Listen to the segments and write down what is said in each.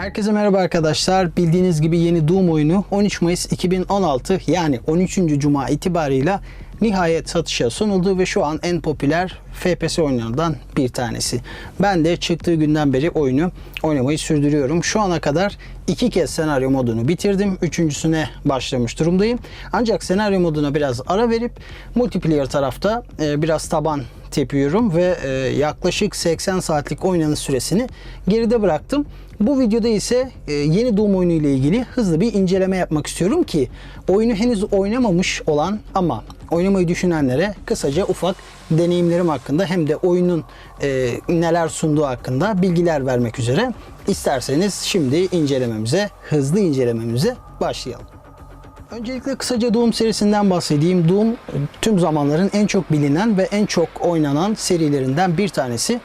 Herkese merhaba arkadaşlar. Bildiğiniz gibi yeni Doom oyunu 13 Mayıs 2016 yani 13. Cuma itibarıyla nihayet satışa sunuldu ve şu an en popüler FPS oyunlarından bir tanesi. Ben de çıktığı günden beri oyunu oynamayı sürdürüyorum. Şu ana kadar iki kez senaryo modunu bitirdim. Üçüncüsüne başlamış durumdayım. Ancak senaryo moduna biraz ara verip multiplayer tarafta e, biraz taban tepiyorum ve e, yaklaşık 80 saatlik oynanış süresini geride bıraktım. Bu videoda ise e, yeni Doom oyunu ile ilgili hızlı bir inceleme yapmak istiyorum ki oyunu henüz oynamamış olan ama oynamayı düşünenlere kısaca ufak deneyimlerim hakkında hem de oyunun e, neler sunduğu hakkında bilgiler vermek üzere isterseniz şimdi incelememize, hızlı incelememize başlayalım. Öncelikle kısaca Doom serisinden bahsedeyim. Doom tüm zamanların en çok bilinen ve en çok oynanan serilerinden bir tanesi.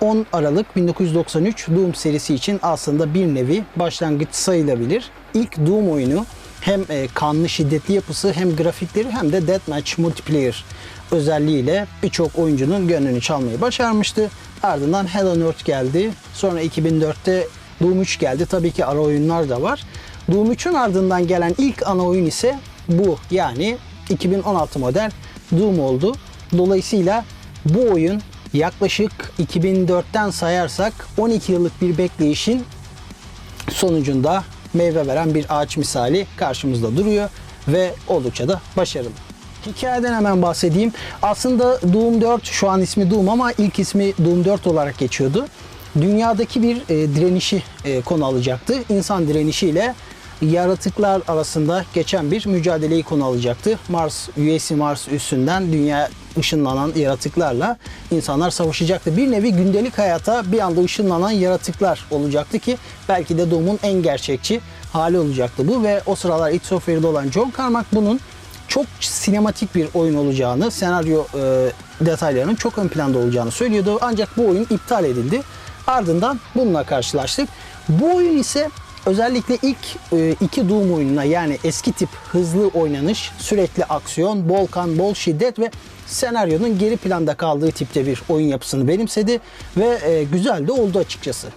10 Aralık 1993 Doom serisi için aslında bir nevi başlangıç sayılabilir. İlk Doom oyunu hem e, kanlı şiddetli yapısı hem grafikleri hem de deathmatch multiplayer özelliğiyle birçok oyuncunun gönlünü çalmayı başarmıştı. Ardından Hell on Earth geldi. Sonra 2004'te Doom 3 geldi. Tabii ki ara oyunlar da var. Doom 3'ün ardından gelen ilk ana oyun ise bu. Yani 2016 model Doom oldu. Dolayısıyla bu oyun yaklaşık 2004'ten sayarsak 12 yıllık bir bekleyişin sonucunda meyve veren bir ağaç misali karşımızda duruyor ve oldukça da başarılı. Hikayeden hemen bahsedeyim. Aslında Doom 4 şu an ismi Doom ama ilk ismi Doom 4 olarak geçiyordu. Dünyadaki bir e, direnişi e, konu alacaktı. İnsan direnişiyle yaratıklar arasında geçen bir mücadeleyi konu alacaktı. Mars, USC Mars üstünden dünya ışınlanan yaratıklarla insanlar savaşacaktı. Bir nevi gündelik hayata bir anda ışınlanan yaratıklar olacaktı ki belki de Doom'un en gerçekçi hali olacaktı bu ve o sıralar id Software'de olan John Carmack bunun çok sinematik bir oyun olacağını, senaryo e, detaylarının çok ön planda olacağını söylüyordu. Ancak bu oyun iptal edildi. Ardından bununla karşılaştık. Bu oyun ise özellikle ilk e, iki Doom oyununa yani eski tip hızlı oynanış, sürekli aksiyon, bol kan, bol şiddet ve senaryonun geri planda kaldığı tipte bir oyun yapısını benimsedi ve e, güzel de oldu açıkçası.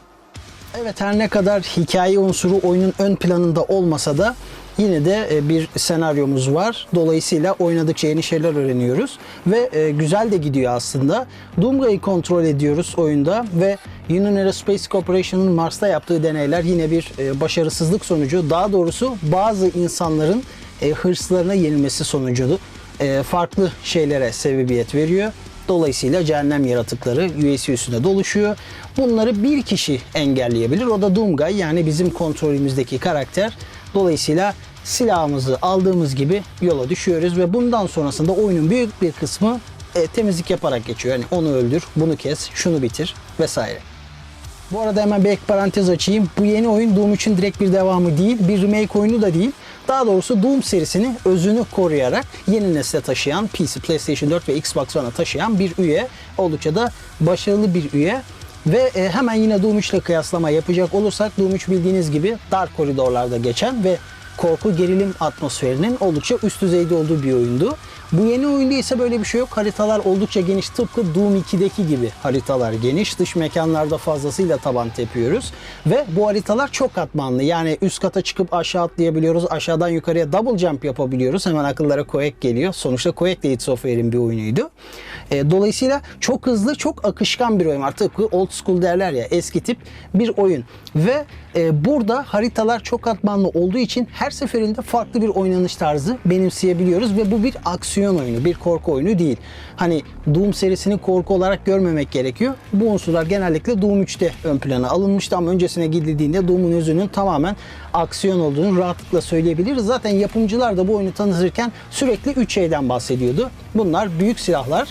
Evet her ne kadar hikaye unsuru oyunun ön planında olmasa da yine de e, bir senaryomuz var. Dolayısıyla oynadıkça yeni şeyler öğreniyoruz ve e, güzel de gidiyor aslında. Doomga'yı kontrol ediyoruz oyunda ve Union Aerospace Corporation'ın Mars'ta yaptığı deneyler yine bir e, başarısızlık sonucu. Daha doğrusu bazı insanların hırslarına yenilmesi sonucu farklı şeylere sebebiyet veriyor. Dolayısıyla cehennem yaratıkları USC üstünde doluşuyor. Bunları bir kişi engelleyebilir. O da Doomguy yani bizim kontrolümüzdeki karakter. Dolayısıyla silahımızı aldığımız gibi yola düşüyoruz ve bundan sonrasında oyunun büyük bir kısmı e, temizlik yaparak geçiyor. Yani onu öldür, bunu kes, şunu bitir vesaire. Bu arada hemen bir ek parantez açayım. Bu yeni oyun Doom 3'ün direkt bir devamı değil, bir remake oyunu da değil. Daha doğrusu Doom serisini özünü koruyarak yeni nesle taşıyan, PC, PlayStation 4 ve Xbox One'a taşıyan bir üye. Oldukça da başarılı bir üye. Ve e, hemen yine Doom 3 ile kıyaslama yapacak olursak Doom 3 bildiğiniz gibi dar koridorlarda geçen ve korku gerilim atmosferinin oldukça üst düzeyde olduğu bir oyundu. Bu yeni oyunda ise böyle bir şey yok. Haritalar oldukça geniş. Tıpkı Doom 2'deki gibi haritalar geniş. Dış mekanlarda fazlasıyla taban tepiyoruz. Ve bu haritalar çok katmanlı. Yani üst kata çıkıp aşağı atlayabiliyoruz. Aşağıdan yukarıya double jump yapabiliyoruz. Hemen akıllara Quake geliyor. Sonuçta Quake de id Software'in bir oyunuydu. E, dolayısıyla çok hızlı, çok akışkan bir oyun var. Tıpkı old school derler ya eski tip bir oyun. Ve e, burada haritalar çok katmanlı olduğu için her seferinde farklı bir oynanış tarzı benimseyebiliyoruz ve bu bir aksiyon oyunu, bir korku oyunu değil. Hani Doom serisini korku olarak görmemek gerekiyor. Bu unsurlar genellikle Doom 3'te ön plana alınmıştı ama öncesine gidildiğinde Doom'un özünün tamamen aksiyon olduğunu rahatlıkla söyleyebiliriz. Zaten yapımcılar da bu oyunu tanıtırken sürekli 3 şeyden bahsediyordu. Bunlar büyük silahlar,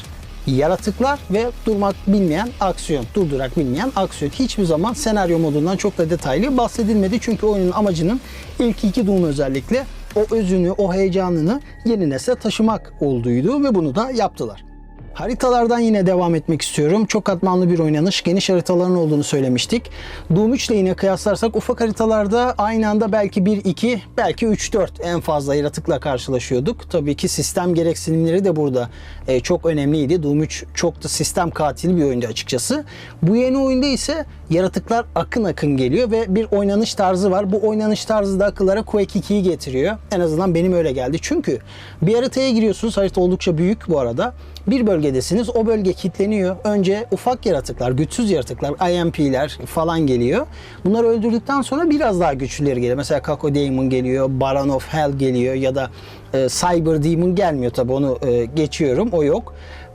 yaratıklar ve durmak bilmeyen aksiyon, durdurak bilmeyen aksiyon. Hiçbir zaman senaryo modundan çok da detaylı bahsedilmedi. Çünkü oyunun amacının ilk iki Doom özellikle o özünü, o heyecanını yeni nesle taşımak olduğuydu ve bunu da yaptılar. Haritalardan yine devam etmek istiyorum. Çok katmanlı bir oynanış, geniş haritaların olduğunu söylemiştik. Doom 3 ile yine kıyaslarsak ufak haritalarda aynı anda belki 1-2, belki 3-4 en fazla yaratıkla karşılaşıyorduk. Tabii ki sistem gereksinimleri de burada e, çok önemliydi. Doom 3 çok da sistem katili bir oyundu açıkçası. Bu yeni oyunda ise yaratıklar akın akın geliyor ve bir oynanış tarzı var. Bu oynanış tarzı da akıllara Quake 2'yi getiriyor. En azından benim öyle geldi. Çünkü bir haritaya giriyorsunuz. Harita oldukça büyük bu arada. Bir bölgedesiniz. O bölge kilitleniyor. Önce ufak yaratıklar, güçsüz yaratıklar, IMP'ler falan geliyor. Bunları öldürdükten sonra biraz daha güçlüleri geliyor. Mesela Kako Demon geliyor, Baron of Hell geliyor ya da e, Cyber Demon gelmiyor tabi onu e, geçiyorum. O yok.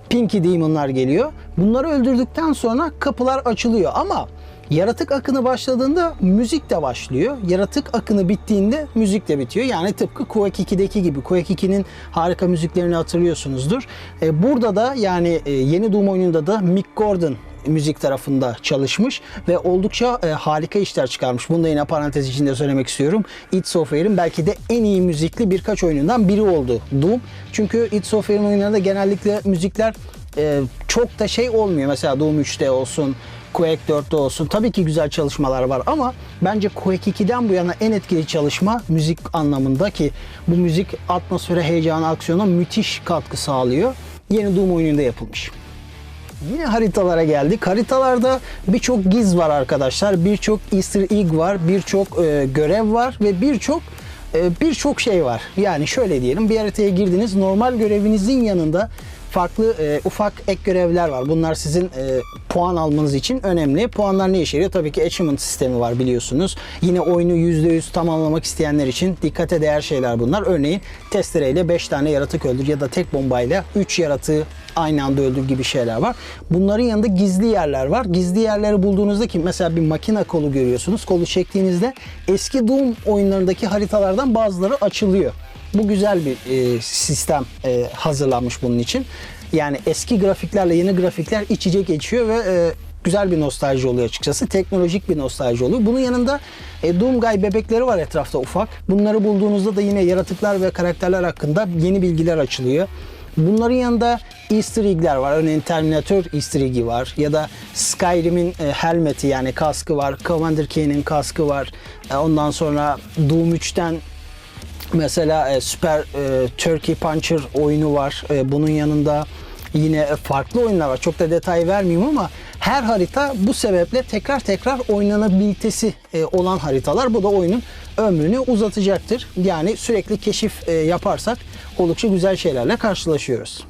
Pinky Demon'lar geliyor. Bunları öldürdükten sonra kapılar açılıyor ama Yaratık akını başladığında müzik de başlıyor. Yaratık akını bittiğinde müzik de bitiyor. Yani tıpkı Quake 2'deki gibi. Quake 2'nin harika müziklerini hatırlıyorsunuzdur. E, burada da yani e, yeni Doom oyununda da Mick Gordon müzik tarafında çalışmış ve oldukça e, harika işler çıkarmış. Bunu da yine parantez içinde söylemek istiyorum. id Software'in belki de en iyi müzikli birkaç oyunundan biri oldu Doom. Çünkü id Software'in oyunlarında genellikle müzikler e, çok da şey olmuyor. Mesela Doom 3'te olsun, Quake 4'te olsun. Tabii ki güzel çalışmalar var ama bence Quake 2'den bu yana en etkili çalışma müzik anlamında ki bu müzik atmosfere, heyecana, aksiyona müthiş katkı sağlıyor. Yeni Doom oyununda yapılmış. Yine haritalara geldik. Haritalarda birçok giz var arkadaşlar. Birçok easter egg var. Birçok e, görev var ve birçok e, birçok şey var. Yani şöyle diyelim bir haritaya girdiniz. Normal görevinizin yanında farklı e, ufak ek görevler var. Bunlar sizin e, puan almanız için önemli. Puanlar ne işe yarıyor? Tabii ki achievement sistemi var biliyorsunuz. Yine oyunu %100 tamamlamak isteyenler için dikkate değer şeyler bunlar. Örneğin testereyle 5 tane yaratık öldür ya da tek bombayla 3 yaratığı aynı anda öldür gibi şeyler var. Bunların yanında gizli yerler var. Gizli yerleri bulduğunuzda ki mesela bir makine kolu görüyorsunuz. Kolu çektiğinizde eski Doom oyunlarındaki haritalardan bazıları açılıyor. Bu güzel bir e, sistem e, hazırlanmış bunun için. Yani eski grafiklerle yeni grafikler iç içe geçiyor ve e, güzel bir nostalji oluyor açıkçası. Teknolojik bir nostalji oluyor. Bunun yanında e, Doomguy bebekleri var etrafta ufak. Bunları bulduğunuzda da yine yaratıklar ve karakterler hakkında yeni bilgiler açılıyor. Bunların yanında Easter egg'ler var. Örneğin Terminator Easter egg'i var. Ya da Skyrim'in e, helmeti yani kaskı var. Commander Keen'in kaskı var. E, ondan sonra Doom 3'ten Mesela e, Super e, Turkey Puncher oyunu var. E, bunun yanında yine farklı oyunlar var. Çok da detay vermeyeyim ama her harita bu sebeple tekrar tekrar oynanabilitesi e, olan haritalar. Bu da oyunun ömrünü uzatacaktır. Yani sürekli keşif e, yaparsak oldukça güzel şeylerle karşılaşıyoruz.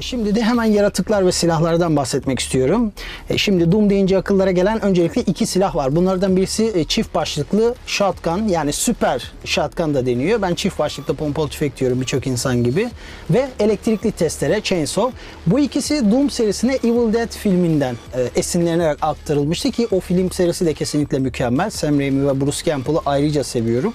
Şimdi de hemen yaratıklar ve silahlardan bahsetmek istiyorum. E, Şimdi Doom deyince akıllara gelen öncelikle iki silah var. Bunlardan birisi e, çift başlıklı shotgun yani süper shotgun da deniyor. Ben çift başlıklı pompalı tüfek diyorum birçok insan gibi. Ve elektrikli testere chainsaw. Bu ikisi Doom serisine Evil Dead filminden e, esinlenerek aktarılmıştı ki o film serisi de kesinlikle mükemmel. Sam Raimi ve Bruce Campbell'ı ayrıca seviyorum.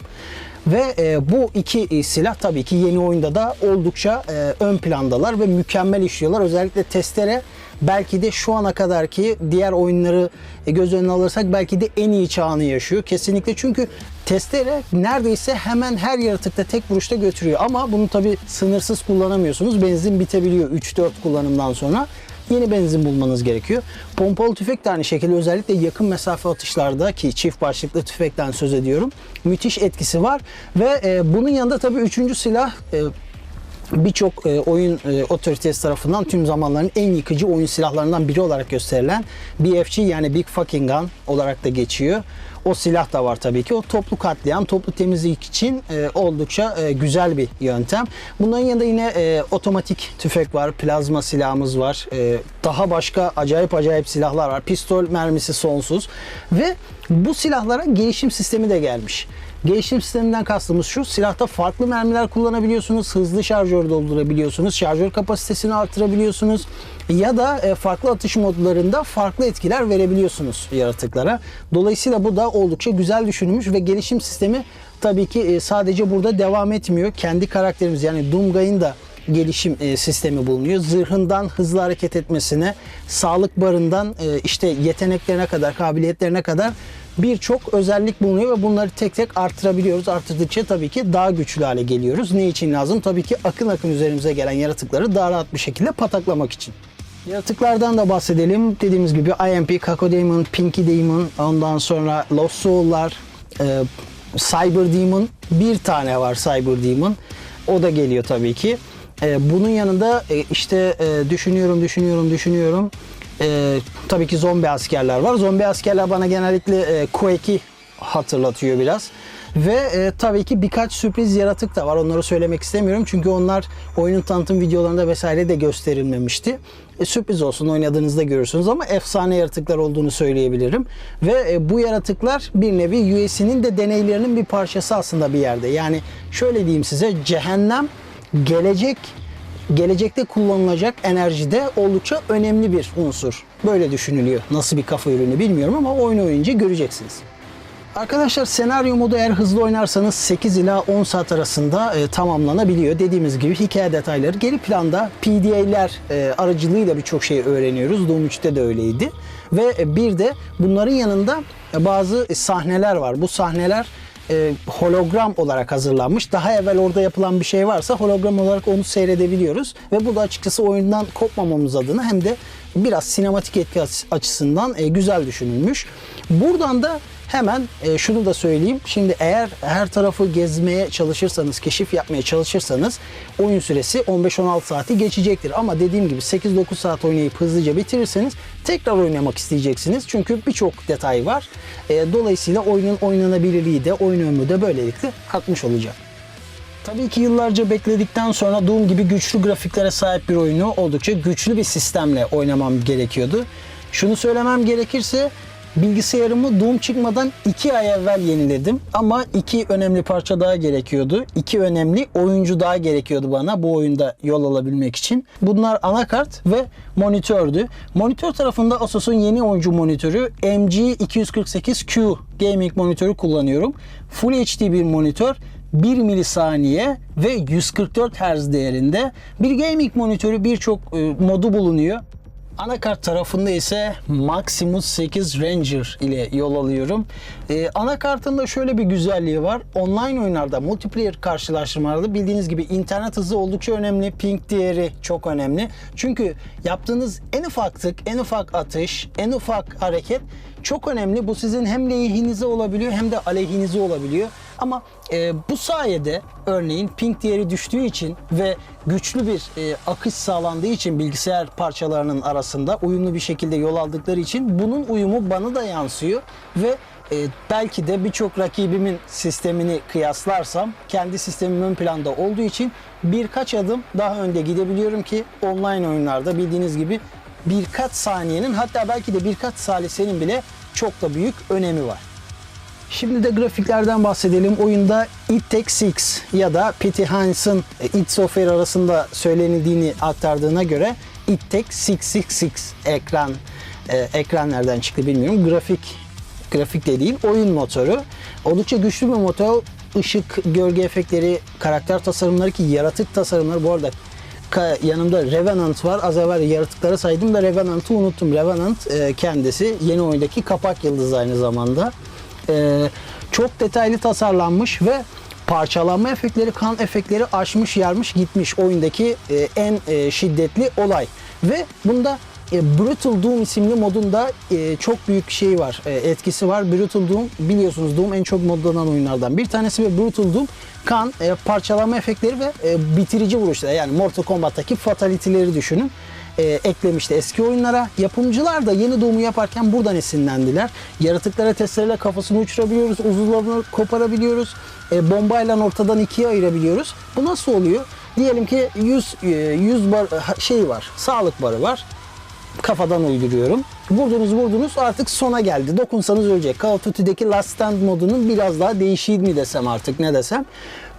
Ve e, bu iki e, silah tabii ki yeni oyunda da oldukça e, ön plandalar ve mükemmel işliyorlar. Özellikle testere belki de şu ana kadarki diğer oyunları e, göz önüne alırsak belki de en iyi çağını yaşıyor. Kesinlikle çünkü testere neredeyse hemen her yaratıkta tek vuruşta götürüyor. Ama bunu tabii sınırsız kullanamıyorsunuz. Benzin bitebiliyor 3-4 kullanımdan sonra yeni benzin bulmanız gerekiyor. Pompalı tüfek de aynı şekilde özellikle yakın mesafe atışlarda ki çift başlıklı tüfekten söz ediyorum. Müthiş etkisi var ve e, bunun yanında tabii üçüncü silah e, birçok e, oyun e, otoritesi tarafından tüm zamanların en yıkıcı oyun silahlarından biri olarak gösterilen BFG yani Big Fucking Gun olarak da geçiyor. O silah da var tabii ki. O toplu katliam, toplu temizlik için e, oldukça e, güzel bir yöntem. Bunların yanında yine e, otomatik tüfek var, plazma silahımız var. E, daha başka acayip acayip silahlar var. Pistol mermisi sonsuz ve bu silahlara gelişim sistemi de gelmiş. Gelişim sisteminden kastımız şu. Silahta farklı mermiler kullanabiliyorsunuz. Hızlı şarjör doldurabiliyorsunuz. Şarjör kapasitesini artırabiliyorsunuz. Ya da e, farklı atış modlarında farklı etkiler verebiliyorsunuz yaratıklara. Dolayısıyla bu da oldukça güzel düşünülmüş ve gelişim sistemi tabii ki e, sadece burada devam etmiyor. Kendi karakterimiz yani Doomguy'ın da gelişim e, sistemi bulunuyor. Zırhından hızlı hareket etmesine, sağlık barından işte yeteneklerine kadar, kabiliyetlerine kadar birçok özellik bulunuyor ve bunları tek tek arttırabiliyoruz. Arttırdıkça tabii ki daha güçlü hale geliyoruz. Ne için lazım? Tabii ki akın akın üzerimize gelen yaratıkları daha rahat bir şekilde pataklamak için. Yaratıklardan da bahsedelim. Dediğimiz gibi IMP, Kako Demon, Pinky Demon, ondan sonra Lost Soul'lar, e, Cyber Demon. Bir tane var Cyber Demon. O da geliyor tabii ki. E, bunun yanında e, işte e, düşünüyorum, düşünüyorum, düşünüyorum. E, tabii ki zombi askerler var. Zombi askerler bana genellikle e, Quake'i hatırlatıyor biraz. Ve e, tabii ki birkaç sürpriz yaratık da var. Onları söylemek istemiyorum. Çünkü onlar oyunun tanıtım videolarında vesaire de gösterilmemişti. E, sürpriz olsun oynadığınızda görürsünüz ama efsane yaratıklar olduğunu söyleyebilirim. Ve e, bu yaratıklar bir nevi US'nin de deneylerinin bir parçası aslında bir yerde. Yani şöyle diyeyim size cehennem gelecek gelecekte kullanılacak enerjide oldukça önemli bir unsur. Böyle düşünülüyor. Nasıl bir kafa ürünü bilmiyorum ama oyun oynayınca göreceksiniz. Arkadaşlar senaryo modu eğer hızlı oynarsanız 8 ila 10 saat arasında e, tamamlanabiliyor. Dediğimiz gibi hikaye detayları geri planda PDA'ler e, aracılığıyla birçok şey öğreniyoruz. Doom 3'te de öyleydi. Ve e, bir de bunların yanında e, bazı sahneler var. Bu sahneler e, hologram olarak hazırlanmış. Daha evvel orada yapılan bir şey varsa hologram olarak onu seyredebiliyoruz. Ve bu da açıkçası oyundan kopmamamız adına hem de biraz sinematik etki açısından e, güzel düşünülmüş. Buradan da Hemen e, şunu da söyleyeyim. Şimdi eğer her tarafı gezmeye çalışırsanız, keşif yapmaya çalışırsanız oyun süresi 15-16 saati geçecektir. Ama dediğim gibi 8-9 saat oynayıp hızlıca bitirirseniz tekrar oynamak isteyeceksiniz. Çünkü birçok detay var. E, dolayısıyla oyunun oynanabilirliği de, oyun ömrü de böylelikle artmış olacak. Tabii ki yıllarca bekledikten sonra Doom gibi güçlü grafiklere sahip bir oyunu oldukça güçlü bir sistemle oynamam gerekiyordu. Şunu söylemem gerekirse Bilgisayarımı Doom çıkmadan 2 ay evvel yeniledim. Ama iki önemli parça daha gerekiyordu. İki önemli oyuncu daha gerekiyordu bana bu oyunda yol alabilmek için. Bunlar anakart ve monitördü. Monitör tarafında Asus'un yeni oyuncu monitörü MG248Q gaming monitörü kullanıyorum. Full HD bir monitör 1 milisaniye ve 144 Hz değerinde bir gaming monitörü birçok e, modu bulunuyor. Anakart tarafında ise Maximus 8 Ranger ile yol alıyorum. Ee, anakartın da şöyle bir güzelliği var. Online oyunlarda, multiplayer karşılaştırmalarda bildiğiniz gibi internet hızı oldukça önemli. Ping değeri çok önemli. Çünkü yaptığınız en ufak tık, en ufak atış, en ufak hareket çok önemli. Bu sizin hem lehinize olabiliyor hem de aleyhinize olabiliyor. Ama e, bu sayede örneğin ping değeri düştüğü için ve güçlü bir e, akış sağlandığı için bilgisayar parçalarının arasında uyumlu bir şekilde yol aldıkları için bunun uyumu bana da yansıyor ve e, belki de birçok rakibimin sistemini kıyaslarsam kendi sistemim ön planda olduğu için birkaç adım daha önde gidebiliyorum ki online oyunlarda bildiğiniz gibi birkaç saniyenin hatta belki de birkaç salisenin bile çok da büyük önemi var. Şimdi de grafiklerden bahsedelim. Oyunda It Takes Six ya da Pete Hines'ın It Software arasında söylenildiğini aktardığına göre It Takes 666 ekran e, ekran nereden çıktı bilmiyorum. Grafik grafik de değil, oyun motoru. Oldukça güçlü bir motor. Işık, gölge efektleri, karakter tasarımları ki yaratık tasarımları bu arada yanımda Revenant var. Az evvel yaratıkları saydım da Revenant'ı unuttum. Revenant e, kendisi yeni oyundaki kapak yıldızı aynı zamanda. E, çok detaylı tasarlanmış ve parçalanma efektleri, kan efektleri aşmış, yarmış, gitmiş oyundaki e, en e, şiddetli olay. Ve bunda e, Brutal Doom isimli modunda çok büyük şey var, etkisi var. Brutal Doom biliyorsunuz Doom en çok modlanan oyunlardan bir tanesi ve Brutal Doom kan, e, parçalama efektleri ve bitirici vuruşlar. Yani Mortal Kombat'taki fatality'leri düşünün e, eklemişti eski oyunlara. Yapımcılar da yeni doğumu yaparken buradan esinlendiler. Yaratıklara testereyle kafasını uçurabiliyoruz, uzuvlarını koparabiliyoruz. E, bombayla ortadan ikiye ayırabiliyoruz. Bu nasıl oluyor? Diyelim ki 100 100 bar şey var. Sağlık barı var. Kafadan uyduruyorum. Vurdunuz vurdunuz artık sona geldi. Dokunsanız ölecek. Call of Duty'deki Last Stand modunun biraz daha değişiği mi desem artık ne desem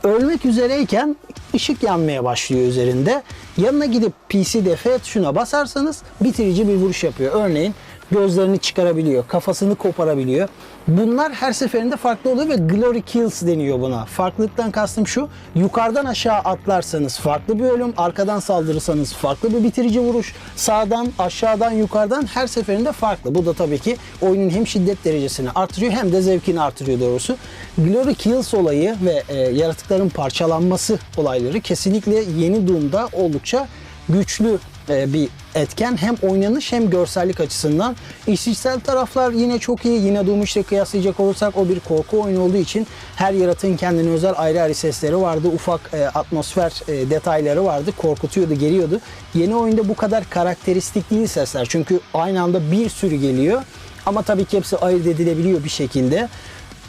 ölmek üzereyken ışık yanmaya başlıyor üzerinde. Yanına gidip PC F tuşuna basarsanız bitirici bir vuruş yapıyor. Örneğin gözlerini çıkarabiliyor, kafasını koparabiliyor. Bunlar her seferinde farklı oluyor ve glory kills deniyor buna. Farklılıktan kastım şu, yukarıdan aşağı atlarsanız farklı bir ölüm, arkadan saldırırsanız farklı bir bitirici vuruş, sağdan, aşağıdan, yukarıdan her seferinde farklı. Bu da tabii ki oyunun hem şiddet derecesini artırıyor hem de zevkini artırıyor doğrusu. Glory kills olayı ve e, yaratıkların parçalanması olayları kesinlikle yeni Doom'da oldukça güçlü e, bir etken. Hem oynanış hem görsellik açısından. İşitsel taraflar yine çok iyi. Yine Doom işte kıyaslayacak olursak o bir korku oyunu olduğu için her yaratığın kendine özel ayrı ayrı sesleri vardı. Ufak e, atmosfer e, detayları vardı. Korkutuyordu, geriyordu. Yeni oyunda bu kadar karakteristik değil sesler. Çünkü aynı anda bir sürü geliyor. Ama tabii ki hepsi ayırt edilebiliyor bir şekilde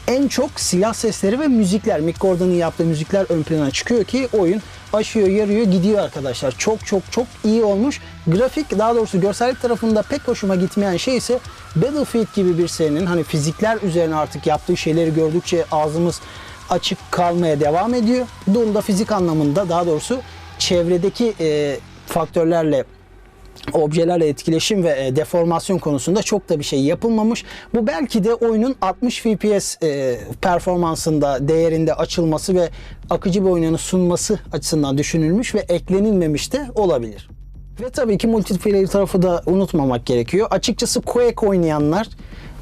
en çok silah sesleri ve müzikler, Mick Gordon'ın yaptığı müzikler ön plana çıkıyor ki oyun aşıyor, yarıyor, gidiyor arkadaşlar. Çok çok çok iyi olmuş. Grafik, daha doğrusu görsellik tarafında pek hoşuma gitmeyen şey ise Battlefield gibi bir serinin hani fizikler üzerine artık yaptığı şeyleri gördükçe ağzımız açık kalmaya devam ediyor. Doom'da fizik anlamında daha doğrusu çevredeki e, faktörlerle objelerle etkileşim ve e, deformasyon konusunda çok da bir şey yapılmamış. Bu belki de oyunun 60 FPS e, performansında, değerinde açılması ve akıcı bir oyununu sunması açısından düşünülmüş ve eklenilmemiş de olabilir. Ve tabii ki multiplayer tarafı da unutmamak gerekiyor. Açıkçası Quake oynayanlar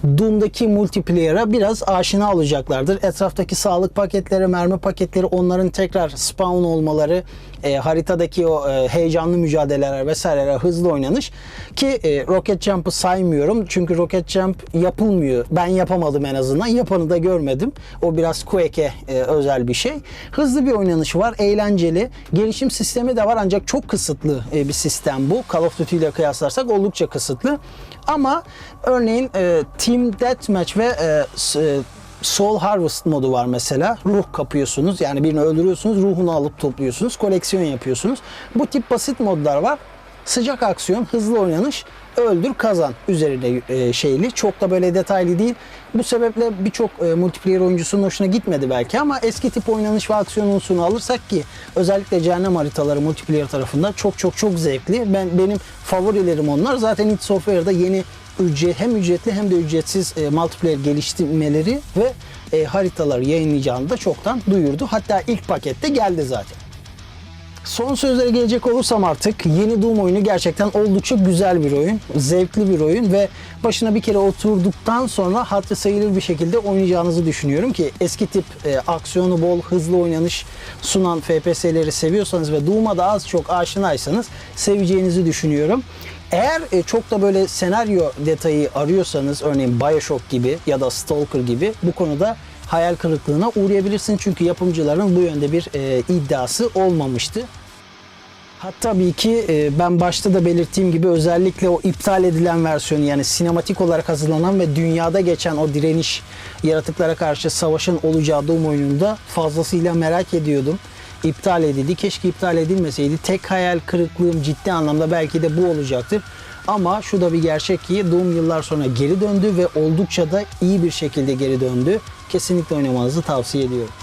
Doom'daki multiplayer'a biraz aşina olacaklardır. Etraftaki sağlık paketleri, mermi paketleri, onların tekrar spawn olmaları, e, haritadaki o e, heyecanlı mücadeleler vesaireler, hızlı oynanış ki e, Rocket Jump'ı saymıyorum. Çünkü Rocket Jump yapılmıyor. Ben yapamadım en azından. Yapanı da görmedim. O biraz Quake'e e, özel bir şey. Hızlı bir oynanışı var, eğlenceli. Gelişim sistemi de var ancak çok kısıtlı e, bir sistem bu. Call of Duty ile kıyaslarsak oldukça kısıtlı. Ama örneğin e, Team Deathmatch ve e, e, Soul Harvest modu var mesela. Ruh kapıyorsunuz. Yani birini öldürüyorsunuz. Ruhunu alıp topluyorsunuz. Koleksiyon yapıyorsunuz. Bu tip basit modlar var. Sıcak aksiyon, hızlı oynanış, öldür kazan üzerine e, şeyli. Çok da böyle detaylı değil. Bu sebeple birçok e, multiplayer oyuncusunun hoşuna gitmedi belki ama eski tip oynanış ve aksiyon unsurunu alırsak ki özellikle cehennem haritaları multiplayer tarafında çok çok çok zevkli. Ben benim favorilerim onlar. Zaten id Software'da yeni ücret hem ücretli hem de ücretsiz e, multiplayer geliştirmeleri ve e, haritaları yayınlayacağını da çoktan duyurdu. Hatta ilk pakette geldi zaten. Son sözlere gelecek olursam artık yeni Doom oyunu gerçekten oldukça güzel bir oyun. Zevkli bir oyun ve başına bir kere oturduktan sonra hatırı sayılır bir şekilde oynayacağınızı düşünüyorum ki eski tip e, aksiyonu bol, hızlı oynanış sunan FPS'leri seviyorsanız ve Doom'a da az çok aşinaysanız seveceğinizi düşünüyorum. Eğer e, çok da böyle senaryo detayı arıyorsanız örneğin Bioshock gibi ya da Stalker gibi bu konuda hayal kırıklığına uğrayabilirsin. Çünkü yapımcıların bu yönde bir e, iddiası olmamıştı. Hatta tabii ki e, ben başta da belirttiğim gibi özellikle o iptal edilen versiyonu yani sinematik olarak hazırlanan ve dünyada geçen o direniş yaratıklara karşı savaşın olacağı Doom oyununda fazlasıyla merak ediyordum. İptal edildi. Keşke iptal edilmeseydi. Tek hayal kırıklığım ciddi anlamda belki de bu olacaktır. Ama şu da bir gerçek ki Doom yıllar sonra geri döndü ve oldukça da iyi bir şekilde geri döndü. Kesinlikle oynamanızı tavsiye ediyorum.